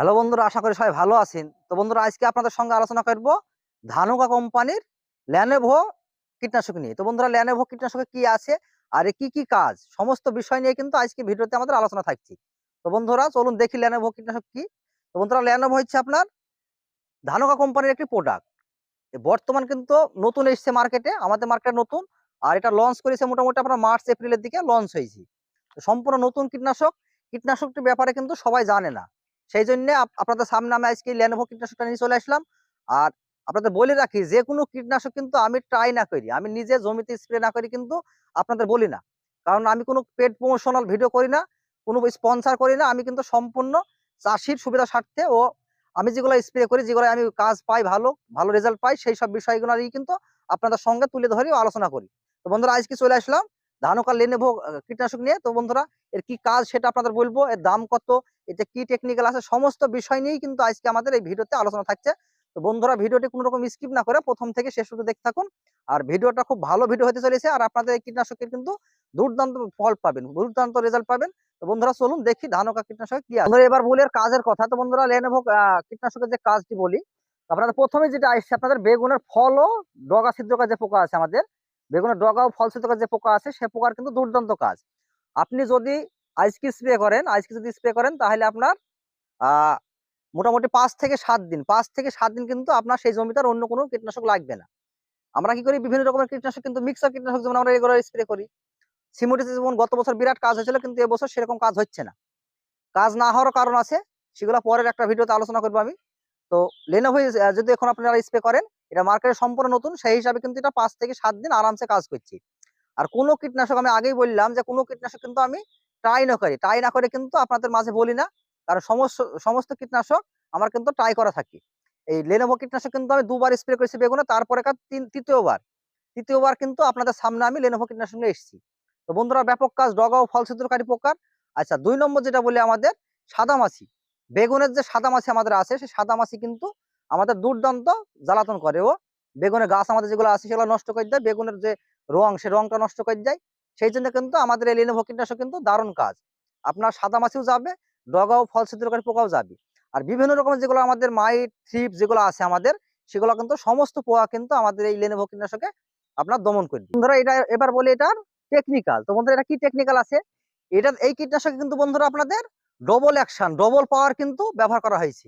Hello বন্ধুরা, আশা করি সবাই ভালো আছেন। তো বন্ধুরা, আজকে আপনাদের সঙ্গে আলোচনা করব ধানুকা কোম্পানির ল্যানেভো কীটনাশক নিয়ে। তো বন্ধুরা ল্যানেভো কীটনাশকে কি আছে আর কি কি কাজ, সমস্ত বিষয় নিয়ে কিন্তু আজকে ভিডিওতে আমাদের আলোচনা থাকছে। তো বন্ধুরা, চলুন দেখি ল্যানেভো কীটনাশক কি। তো বন্ধুরা ল্যানেভো হচ্ছে আপনার ধানুকা কোম্পানির একটি প্রোডাক্ট বর্তমান কিন্তু নতুন এসছে মার্কেটে আমাদের মার্কেটে নতুন, আর এটা লঞ্চ করেছে মোটামুটি আপনার মার্চ এপ্রিলের দিকে লঞ্চ হয়েছে। সম্পূর্ণ নতুন কীটনাশক, কীটনাশকটির ব্যাপারে কিন্তু সবাই জানে না। সেই জন্য আপনাদের সামনে আমি আজকে ল্যানোভো কীটনাশকটা নিয়ে চলে আসলাম। আর আপনাদের বলে রাখি, যে কোনো কীটনাশক কিন্তু আমি ট্রাই না করি। আমি নিজে জমিতে স্প্রে না করি কিন্তু আপনাদের বলি না। কারণ আমি কোনো পেড প্রমোশনাল ভিডিও করি না, কোনো স্পন্সার করি না। আমি কিন্তু সম্পূর্ণ চাষির সুবিধা স্বার্থে ও আমি যেগুলো স্প্রে করি, যেগুলো আমি কাজ পাই ভালো ভালো রেজাল্ট পাই, সেই সব বিষয়গুলো কিন্তু আপনাদের সঙ্গে তুলে ধরি আলোচনা করি। তো বন্ধুরা, আজকে চলে আসলাম। ধানুকা লেনেভো কীটনাশক নিয়ে। তো বন্ধুরা, এর কি কাজ সেটা আপনাদের বলব, এর দাম কত, এতে কি টেকনিক্যাল আছে, সমস্ত বিষয় নিয়েই কিন্তু আজকে আমাদের এই ভিডিওতে আলোচনা থাকছে। তো বন্ধুরা, ভিডিওটি কোনো রকম স্কিপ না করে প্রথম থেকে শেষ পর্যন্ত দেখতে থাকুন। আর ভিডিওটা খুব ভালো ভিডিও হতে চলেছে, আর আপনাদের এই কীটনাশকের কিন্তু দুর্দান্ত ফল পাবেন, দুর্দান্ত রেজাল্ট পাবেন। তো বন্ধুরা, চলুন দেখি ধানকা কীটনাশক কি আছে। এবার বলি এর কাজের কথা। তো বন্ধুরা লেনেভো কীটনাশকের যে কাজটি বলি আপনাদের প্রথমে যেটা আসছে, আপনাদের বেগুনের ফল ও ডগা ছিদ্রকার যে পোকা আছে আমাদের। বেগুনের ডগা ও ফল ছিদ্রকার যে পোকা আছে, সে পোকার কিন্তু দুর্দান্ত কাজ। আপনি যদি আজকে স্প্রে করেন আজকে যদি স্প্রে করেন, তাহলে আপনার মোটামুটি পাঁচ থেকে সাত দিন, পাঁচ থেকে সাত দিন কিন্তু আপনার সেই জমিতে অন্য কোনো কীটনাশক লাগবে না। আমরা কি করি, বিভিন্ন রকমের কীটনাশক কিন্তু মিক্সার কীটনাশক যেমন আমরা এগুলো স্প্রে করি। সিমোটিতে যেমন গত বছর বিরাট কাজ হয়েছিল, কিন্তু এবছর সেরকম কাজ হচ্ছে না। কাজ না হওয়ার কারণ আছে, সেগুলো পরের একটা ভিডিওতে আলোচনা করব আমি। তো লেনোভো যদি এখন আপনারা স্প্রে করেন এটা মার্কেটে সম্পূর্ণ নতুন, সেই হিসাবে কিন্তু এটা পাঁচ থেকে সাত দিন আরামসে কাজ করছি। আর কোনো কীটনাশক আমি আগেই বললাম যে, কোনো কীটনাশক কিন্তু আমি ট্রাই না করি। ট্রাই না করে কিন্তু আপনাদের মাঝে বলি না। কারণ সমস্ত সমস্ত কীটনাশক আমার কিন্তু ট্রাই করা থাকে। এই লেনোভো কীটনাশক কিন্তু আমি দুবার স্প্রে করেছি বেগুনে, তারপরে কার তিন, তৃতীয়বার। তৃতীয়বার কিন্তু আপনাদের সামনে আমি লেনোভো কীটনাশক নিয়ে এসেছি। তো বন্ধুরা, ব্যাপক কাজ ডগা ও ফল ছিদ্রকারী প্রকার আচ্ছা দুই নম্বর যেটা বলি আমাদের সাদামাছি বেগুনের যে সাদামাছি আমাদের আছে, সেই সাদামাছি কিন্তু আমাদের দুর্দান্ত জ্বালাতন করে। ও বেগুনের গাছ আমাদের যেগুলো আছে সেগুলো নষ্ট করে দেয়, বেগুনের যে রং, সে রংটা নষ্ট করে দেয়। সেই জন্য কিন্তু আমাদের এই লেনোভো কীটনাশক কিন্তু দারুণ কাজ। আপনার সাদা মাছিও যাবে ডগাও ফল ছিদ্রকারী পোকাও যাবে। আর বিভিন্ন রকমের যেগুলো আমাদের মাইট, থ্রিপ যেগুলো আছে আমাদের, সেগুলো কিন্তু সমস্ত পোকা কিন্তু আমাদের এই লেনোভো কীটনাশকে আপনার দমন করবে বন্ধুরা, এটা এবার বলি এটার টেকনিক্যাল তো বন্ধুরা, এটা কি টেকনিক্যাল আছে? এটা, এই কীটনাশকে কিন্তু বন্ধুরা আপনাদের ডবল অ্যাকশন ডবল পাওয়ার কিন্তু ব্যবহার করা হয়েছে।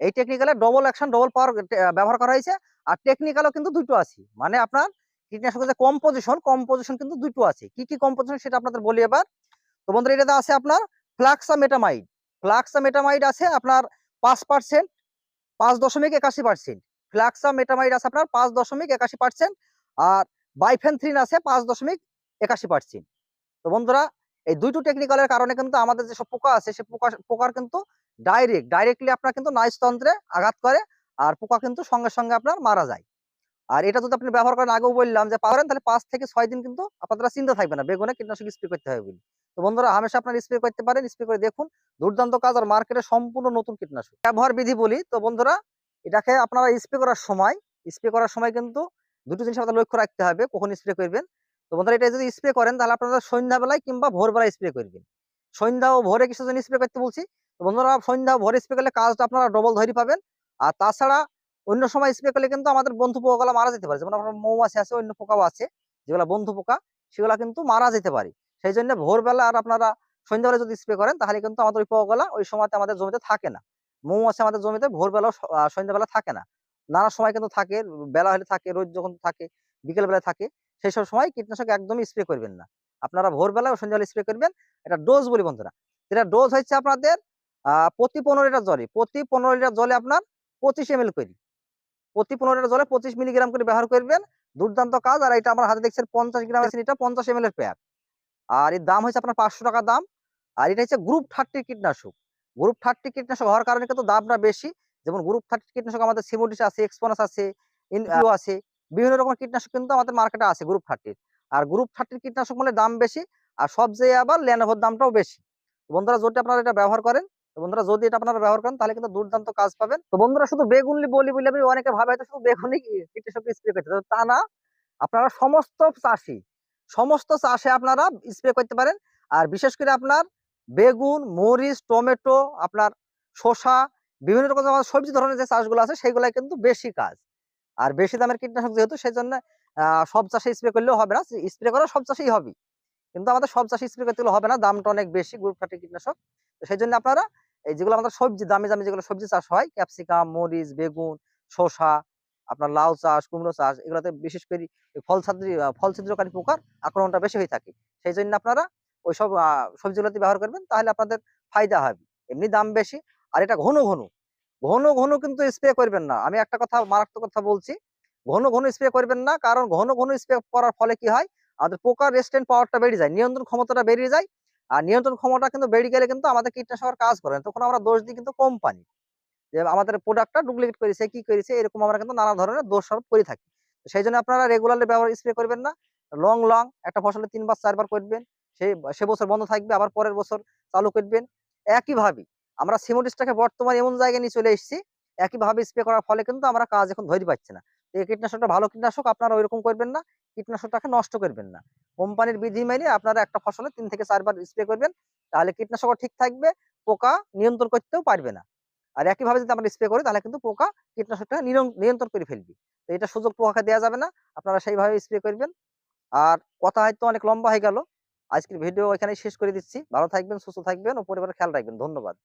এই টেকনিক্যালে ডবল অ্যাকশন ডবল পাওয়ার ব্যবহার করা হয়েছে। আর টেকনিক্যালও কিন্তু দুটো আছে। মানে আপনার কীটনাশকের যে কম্পোজিশন কম্পোজিশন কিন্তু দুটো আছে। কি কি কম্পোজিশন সেটা আপনাদের বলি এবার। তো বন্ধুরা, এটাতে আছে আপনার ফ্লাক্সা মেটামাইড ফ্লাক্সা মেটামাইড আছে আপনার পাঁচ পার্সেন্ট পাঁচ দশমিক একাশি পার্সেন্ট ফ্লাক্সা মেটামাইড আছে আপনার পাঁচ দশমিক একাশি পার্সেন্ট আর বাইফেনথ্রিন আছে পাঁচ দশমিক একাশি পার্সেন্ট তো বন্ধুরা, এই দুইটো টেকনিক্যালের কারণে কিন্তু আমাদের যেসব পোকা আছে, সে পোকা, পোকার কিন্তু ডাইরেক্ট ডাইরেক্টলি আপনার কিন্তু নাইজতন্ত্রে আঘাত করে আর পোকা কিন্তু সঙ্গে সঙ্গে আপনার মারা যায়। আর এটা যদি আপনি ব্যবহার করেন, আগেও বললাম যে পারেন, তাহলে পাঁচ থেকে ছয় দিন কিন্তু আপনারা চিন্তা থাকবে না। বেগুনে কীটনাশক স্প্রে করতে হবে বলে। তো বন্ধুরা, হামেশা আপনার স্প্রে করতে পারেন স্প্রে করে দেখুন। দুর্দান্ত কাজ আর মার্কেটে সম্পূর্ণ নতুন কীটনাশক। ব্যবহার বিধি বলি, তো বন্ধুরা, এটাকে আপনারা স্প্রে করার সময় স্প্রে করার সময় কিন্তু দুটো জিনিস আপনাদের লক্ষ্য রাখতে হবে, কখন স্প্রে করবেন। তো বন্ধুরা, এটা যদি স্প্রে করেন, তাহলে আপনারা সন্ধ্যাবেলায় কিংবা ভোরবেলায় স্প্রে করবেন। সন্ধ্যা ও ভোরে কিছু স্প্রে করতে বলছি বন্ধুরা সন্ধ্যা ভোরে স্প্রে করলে কাজটা আপনারা ডবল ধরে পাবেন। আর তাছাড়া অন্য সময় স্প্রে করলে কিন্তু আমাদের বন্ধু পোকাগুলো মারা যেতে পারে। যেমন আপনার মৌমাছি আছে, অন্য পোকাও আছে, যেগুলো বন্ধু পোকা, সেগুলো কিন্তু মারা যেতে পারে। সেই জন্য ভোরবেলা আর আপনারা সন্ধ্যাবেলা যদি স্প্রে করেন, তাহলে কিন্তু আমাদের ওই পোকাগুলা ওই সময়তে আমাদের জমিতে থাকে না। মৌমাছি আমাদের জমিতে ভোরবেলা সন্ধ্যাবেলা থাকে না। নানা সময় কিন্তু থাকে, বেলা হলে থাকে রোদ যখন থাকে, বিকেল বেলায় থাকে, সেই সব সময় কীটনাশক একদমই স্প্রে করবেন না। আপনারা ভোরবেলা ও সন্ধ্যাবেলা স্প্রে করবেন। এটা ডোজ বলি বন্ধুরা। এটা ডোজ হচ্ছে আপনাদের প্রতি পনেরো লিটার জলে, প্রতি পনেরো লিটার জলে আপনার পঁচিশ এম করি। প্রতি পনেরো লিটার জলে পঁচিশ মিলিগ্রাম করে ব্যবহার করবেন। দুর্দান্ত কাজ। আর এটা আমার হাতে দেখছেন পঞ্চাশ গ্রাম এটা, পঞ্চাশ এম এর প্যাক আর এর দাম হচ্ছে আপনার পাঁচশো টাকা দাম। আর এটা হচ্ছে গ্রুপ থার্টি কীটনাশক। গ্রুপ থার্টি কীটনাশক হওয়ার কারণে কিন্তু দামটা বেশি। যেমন গ্রুপ থার্টি কীটনাশক আমাদের সিমোডিস আছে এক্সপোনাস আছে ইনফ্লু আছে, বিভিন্ন রকমের কীটনাশক কিন্তু আমাদের মার্কেটে আছে গ্রুপ থার্টির আর গ্রুপ থার্টির কীটনাশক মানে দাম বেশি। আর সবচেয়ে আবার ল্যানোভোর দামটাও বেশি। বন্ধুরা, যদি আপনারা এটা ব্যবহার করেন বন্ধুরা, যদি এটা আপনারা ব্যবহার করেন, তাহলে কিন্তু দুর্দান্ত কাজ পাবেন। তো বন্ধুরা, শুধু বেগুনলি বলি বলে আমি, অনেকে ভাবে হয়তো শুধু বেগুনই কীটনাশক স্প্রে করতে তা না, আপনারা সমস্ত চাষি, সমস্ত চাষে আপনারা স্প্রে করতে পারেন। আর বিশেষ করে আপনার বেগুন, মরিচ, টমেটো, আপনার শসা, বিভিন্ন রকম আমাদের সবজি ধরনের যে চাষগুলো আছে সেইগুলাই কিন্তু বেশি কাজ। আর বেশি দামের কীটনাশক যেহেতু সেই জন্য সব চাষে স্প্রে করলেও হবে না। স্প্রে করা সব চাষেই হবে কিন্তু আমাদের সব চাষে স্প্রে করতে হবে না, দামটা অনেক বেশি গ্রুপ ফাটি কীটনাশক। সেই জন্য আপনারা এই যেগুলো আমাদের সবজি দামি দামি যেগুলো সবজি চাষ হয় ক্যাপসিকাম মরিচ বেগুন শসা আপনার লাউ চাষ কুমড়ো চাষ এগুলোতে বিশেষ করে ফল ছাদ্রি ফল ছিদ্রকারী পোকার আক্রমণটা বেশি হয়ে থাকে। সেই জন্য আপনারা ওইসব আহ, সবজিগুলোতে ব্যবহার করবেন তাহলে আপনাদের ফায়দা হবে। এমনি দাম বেশি আর এটা ঘন ঘন। ঘন ঘন কিন্তু স্প্রে করবেন না। আমি একটা কথা মারাত্মক কথা বলছি ঘন ঘন স্প্রে করবেন না কারণ ঘন ঘন স্প্রে করার ফলে কি হয়? আমাদের পোকার রেস্টেন্ট পাওয়ারটা বেড়ে যায় নিয়ন্ত্রণ ক্ষমতাটা বেরিয়ে যায় আর নিয়ন্ত্রণ ক্ষমতা কিন্তু বেড়ে গেলে কিন্তু আমাদের কীটনাশকের কাজ করে তখন আমরা দোষ দিই কিন্তু কোম্পানি যে আমাদের প্রোডাক্টটা ডুপ্লিকেট করেছে কি করেছে, এরকম আমরা কিন্তু নানা ধরনের দোষ আরোপ করে থাকি। সেই জন্য আপনারা রেগুলারলি ব্যবহার স্প্রে করবেন না। লং লং একটা ফসলে তিনবার, চারবার করবেন। সেই সে বছর বন্ধ থাকবে, আবার পরের বছর চালু করবেন। একইভাবে আমরা সিমোডিসটাকে বর্তমানে এমন জায়গায় নিয়ে চলে এসেছি, একইভাবে স্প্রে করার ফলে কিন্তু আমরা কাজ এখন ধরে পাচ্ছি না। এই কীটনাশকটা ভালো কীটনাশক, আপনারা ওইরকম করবেন না। কীটনাশকটাকে নষ্ট করবেন না। কোম্পানির বিধি মেনে আপনারা একটা ফসলে তিন থেকে চারবার স্প্রে করবেন, তাহলে কীটনাশকও ঠিক থাকবে, পোকা নিয়ন্ত্রণ করতেও পারবে না। আর একইভাবে যদি আমরা স্প্রে করি, তাহলে কিন্তু পোকা কীটনাশকটা নিয়ন্ত্রণ করে ফেলবে। তো এটা সুযোগ পোকাকে দেওয়া যাবে না, আপনারা সেইভাবে স্প্রে করবেন। আর কথা হয়তো অনেক লম্বা হয়ে গেল, আজকের ভিডিও এখানেই শেষ করে দিচ্ছি। ভালো থাকবেন, সুস্থ থাকবেন, ও পরিবারের খেয়াল রাখবেন। ধন্যবাদ।